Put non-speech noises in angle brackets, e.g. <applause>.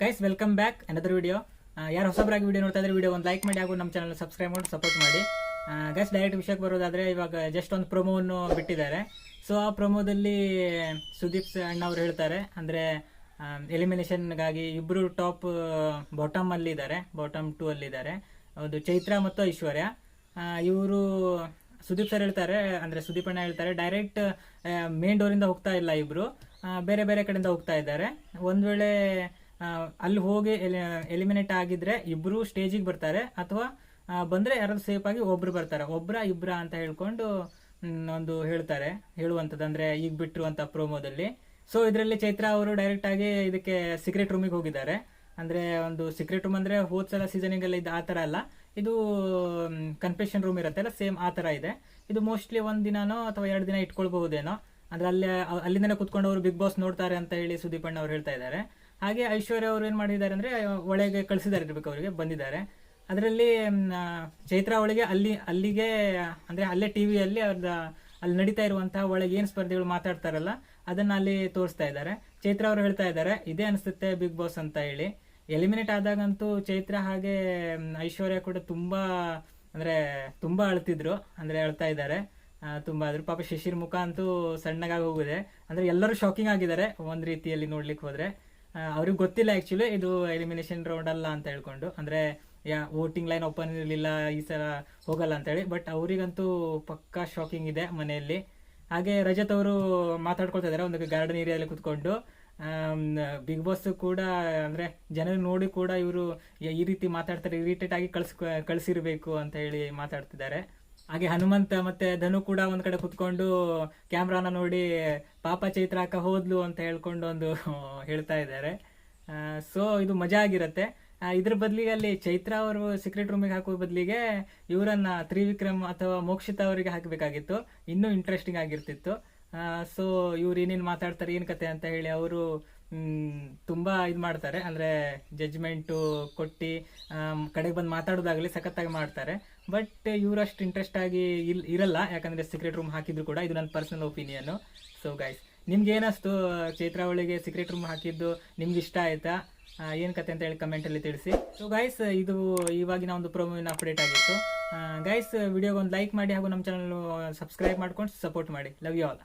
Guys welcome back another video ಯಾರು ಹೊಸಬರಾಗಿ video ನೋಡ್ತಾ ಇದ್ರೆ ವಿಡಿಯೋ ಒಂದು ಲೈಕ್ ಮಾಡಿ, ಹಾಗೂ ನಮ್ಮ ಚಾನಲ್ ಸಬ್ಸ್ಕ್ರೈಬ್ ಮಾಡಿ ಸಪೋರ್ಟ್ ಮಾಡಿ. ಗೈಸ್ ಡೈರೆಕ್ಟ್ ವಿಷಯಕ್ಕೆ ಬರೋದಾದರೆ ಇವಾಗ ಜಸ್ಟ್ ಒಂದು ಪ್ರೊಮೋವನ್ನು ಬಿಟ್ಟಿದ್ದಾರೆ. ಸೊ ಆ ಪ್ರೊಮೋದಲ್ಲಿ ಸುದೀಪ್ ಅಣ್ಣ ಅವರು ಹೇಳ್ತಾರೆ. ಅಂದರೆ ಎಲಿಮಿನೇಷನ್ಗಾಗಿ ಇಬ್ಬರು ಟಾಪ್ ಬಾಟಮ್ ಅಲ್ಲಿ ಇದ್ದಾರೆ. ಬಾಟಮ್ ಟೂ ಅಲ್ಲಿದ್ದಾರೆ ಒಂದು ಚೈತ್ರ ಮತ್ತು ಐಶ್ವರ್ಯ. ಇವರು ಸುದೀಪ್ ಸರ್ ಹೇಳ್ತಾರೆ. ಅಂದರೆ ಸುದೀಪ್ ಅಣ್ಣ ಹೇಳ್ತಾರೆ ಡೈರೆಕ್ಟ್ ಮೇನ್ ಡೋರಿಂದ ಹೋಗ್ತಾ ಇಲ್ಲ ಇಬ್ಬರು ಬೇರೆ ಬೇರೆ ಕಡೆಯಿಂದ ಹೋಗ್ತಾ ಇದ್ದಾರೆ. ಒಂದು ವೇಳೆ ಅಲ್ಲಿ ಹೋಗಿ ಎಲಿಮಿನೇಟ್ ಆಗಿದ್ರೆ ಇಬ್ರು ಸ್ಟೇಜಿಗೆ ಬರ್ತಾರೆ, ಅಥವಾ ಬಂದರೆ ಯಾರಾದ್ರೂ ಸೇಫ್ ಆಗಿ ಒಬ್ರು ಬರ್ತಾರೆ. ಒಬ್ರ, ಇಬ್ರ ಅಂತ ಹೇಳ್ಕೊಂಡು ಒಂದು ಹೇಳ್ತಾರೆ, ಹೇಳುವಂಥದ್ದು. ಅಂದರೆ ಈಗ ಬಿಟ್ಟಿರುವಂತ ಪ್ರೋಮೋದಲ್ಲಿ ಸೊ ಇದರಲ್ಲಿ ಚೈತ್ರ ಅವರು ಡೈರೆಕ್ಟ್ ಆಗಿ ಇದಕ್ಕೆ ಸೀಕ್ರೆಟ್ ರೂಮಿಗೆ ಹೋಗಿದ್ದಾರೆ. ಅಂದ್ರೆ ಒಂದು ಸೀಕ್ರೆಟ್ ರೂಮ್ ಅಂದ್ರೆ ಹೋದ್ ಸಲ ಸೀಸನಿಂಗ್ ಎಲ್ಲ ಇದು ಆ ತರ ಅಲ್ಲ. ಇದು ಕನ್ಫೆಷನ್ ರೂಮ್ ಇರುತ್ತೆ ಅಲ್ಲ ಸೇಮ್ ಆ ತರ ಇದೆ. ಇದು ಮೋಸ್ಟ್ಲಿ ಒಂದು ದಿನಾನೋ ಅಥವಾ ಎರಡು ದಿನ ಇಟ್ಕೊಳ್ಬಹುದೇನೋ. ಅಂದ್ರೆ ಅಲ್ಲಿ, ಅಲ್ಲಿಂದನೇ ಕುತ್ಕೊಂಡು ಅವರು ಬಿಗ್ ಬಾಸ್ ನೋಡ್ತಾರೆ ಅಂತ ಹೇಳಿ ಸುದೀಪ್ ಅಣ್ಣ ಅವ್ರು ಹೇಳ್ತಾ ಇದ್ದಾರೆ. ಹಾಗೆ ಐಶ್ವರ್ಯ ಅವರು ಏನು ಮಾಡಿದ್ದಾರೆ ಅಂದರೆ ಒಳಗೆ ಕಳಿಸಿದ್ದಾರೆ ಇರಬೇಕು ಅವರಿಗೆ, ಬಂದಿದ್ದಾರೆ. ಅದರಲ್ಲಿ ಚೈತ್ರ ಅವಳಿಗೆ ಅಲ್ಲಿ, ಅಲ್ಲಿಗೆ, ಅಂದರೆ ಅಲ್ಲೇ ಟಿವಿಯಲ್ಲಿ ಅವ್ರದ್ದು ಅಲ್ಲಿ ನಡೀತಾ ಇರುವಂತಹ ಒಳಗೆ ಏನು ಸ್ಪರ್ಧೆಗಳು ಮಾತಾಡ್ತಾರಲ್ಲ, ಅದನ್ನು ಅಲ್ಲಿ ತೋರಿಸ್ತಾ ಇದ್ದಾರೆ. ಚೈತ್ರ ಅವರು ಹೇಳ್ತಾ ಇದ್ದಾರೆ, ಇದೇ ಅನಿಸುತ್ತೆ ಬಿಗ್ ಬಾಸ್ ಅಂತ ಹೇಳಿ. ಎಲಿಮಿನೇಟ್ ಆದಾಗಂತೂ ಚೈತ್ರ ಹಾಗೆ ಐಶ್ವರ್ಯ ಕೂಡ ತುಂಬ, ಅಂದರೆ ತುಂಬ ಅಳ್ತಿದ್ರು, ಅಂದರೆ ಅಳ್ತಾ ಇದ್ದಾರೆ. ತುಂಬ ಅದ್ರ ಪಾಪ ಶಿಶಿರ್ ಮುಖ ಅಂತೂ ಸಣ್ಣಗಾಗಿ ಹೋಗಿದೆ. ಅಂದರೆ ಎಲ್ಲರೂ ಶಾಕಿಂಗ್ ಆಗಿದ್ದಾರೆ ಒಂದು ರೀತಿಯಲ್ಲಿ ನೋಡ್ಲಿಕ್ಕೆ ಹೋದ್ರೆ. ಅವ್ರಿಗೆ ಗೊತ್ತಿಲ್ಲ ಆ್ಯಕ್ಚುಲಿ ಇದು ಎಲಿಮಿನೇಷನ್ ರೌಂಡ್ ಅಲ್ಲ ಅಂತ ಹೇಳ್ಕೊಂಡು. ಅಂದರೆ, ಯಾ ವೋಟಿಂಗ್ ಲೈನ್ ಓಪನ್ ಇರಲಿಲ್ಲ, ಈ ಸಲ ಹೋಗಲ್ಲ ಅಂತೇಳಿ ಬಟ್ ಅವರಿಗಂತೂ ಪಕ್ಕಾ ಶಾಕಿಂಗ್ ಇದೆ ಮನೆಯಲ್ಲಿ. ಹಾಗೆ ರಜತ್ ಅವರು ಮಾತಾಡ್ಕೊಳ್ತಾ ಇದ್ದಾರೆ ಒಂದು ಗಾರ್ಡನ್ ಏರಿಯಾದಲ್ಲಿ ಕುತ್ಕೊಂಡು. ಬಿಗ್ ಬಾಸ್ ಕೂಡ, ಅಂದರೆ, ಜನರು ನೋಡಿ ಕೂಡ ಇವರು ಈ ರೀತಿ ಮಾತಾಡ್ತಾರೆ ಇರಿಟೇಟ್ ಆಗಿ ಕಳ್ಸ್, ಕಳಿಸಿರಬೇಕು ಅಂತ ಹೇಳಿ ಮಾತಾಡ್ತಿದ್ದಾರೆ. ಹಾಗೆ ಹನುಮಂತ ಮತ್ತೆ ಧನು ಕೂಡ ಒಂದ್ ಕಡೆ ಕುತ್ಕೊಂಡು ಕ್ಯಾಮ್ರಾನ ನೋಡಿ ಪಾಪ ಚೈತ್ರ ಹಾಕ ಹೋದ್ಲು ಅಂತ ಹೇಳ್ಕೊಂಡು ಒಂದು <laughs> ಹೇಳ್ತಾ ಇದ್ದಾರೆ. ಸೊ ಇದು ಮಜಾ ಆಗಿರತ್ತೆ. ಇದ್ರ ಬದಲಿಗೆ ಅಲ್ಲಿ ಚೈತ್ರ ಅವರು ಸೀಕ್ರೆಟ್ ರೂಮಿಗೆ ಹಾಕುವ ಬದಲಿಗೆ ಇವರನ್ನ ತ್ರಿವಿಕ್ರಮ್ ಅಥವಾ ಮೋಕ್ಷಿತ ಅವರಿಗೆ ಹಾಕಬೇಕಾಗಿತ್ತು. ಇನ್ನೂ ಇಂಟ್ರೆಸ್ಟಿಂಗ್ ಆಗಿರ್ತಿತ್ತು. ಸೊ ಇವ್ರು ಏನೇನು ಮಾತಾಡ್ತಾರೆ, ಏನು ಕತೆ ಅಂತ ಹೇಳಿ ಅವರು ತುಂಬಾ ಇದು ಮಾಡ್ತಾರೆ. ಅಂದ್ರೆ ಜಜ್ಮೆಂಟು ಕೊಟ್ಟು ಕಡೆಗೆ ಬಂದು ಮಾತಾಡೋದಾಗಲಿ ಸಖತ್ತಾಗಿ ಮಾಡ್ತಾರೆ. ಬಟ್ ಇವ್ರು ಅಷ್ಟು ಇಂಟ್ರೆಸ್ಟ್ ಆಗಿ ಇಲ್, ಇರಲ್ಲ. ಯಾಕಂದ್ರೆ ಸೀಕ್ರೆಟ್ ರೂಮ್ ಹಾಕಿದ್ರು ಕೂಡ ಇದು ನನ್ನ ಪರ್ಸನಲ್ ಒಪಿನಿಯನ್ ಸೊ ಗೈಸ್ ನಿಮ್ಗೆ ಏನಸ್ತು? ಚೈತ್ರಾವಳಿಗೆ ಸೀಕ್ರೆಟ್ ರೂಮ್ ಹಾಕಿದ್ದು ನಿಮ್ಗೆ ಇಷ್ಟ ಆಯ್ತಾ? ಏನ್ ಕತೆ ಅಂತ ಹೇಳಿ ಕಮೆಂಟಲ್ಲಿ ತಿಳಿಸಿ. ಸೊ ಗೈಸ್ ಇದು ಇವಾಗಿನ ಒಂದು ಪ್ರೊಮೋವಿನ ಅಪ್ಡೇಟ್ ಆಗಿತ್ತು. ಗೈಸ್ ವಿಡಿಯೋಗೆ ಒಂದು ಲೈಕ್ ಮಾಡಿ ಹಾಗೂ ನಮ್ಮ ಚಾನಲ್ ಸಬ್ಸ್ಕ್ರೈಬ್ ಮಾಡ್ಕೊಂಡು ಸಪೋರ್ಟ್ ಮಾಡಿ. Love you all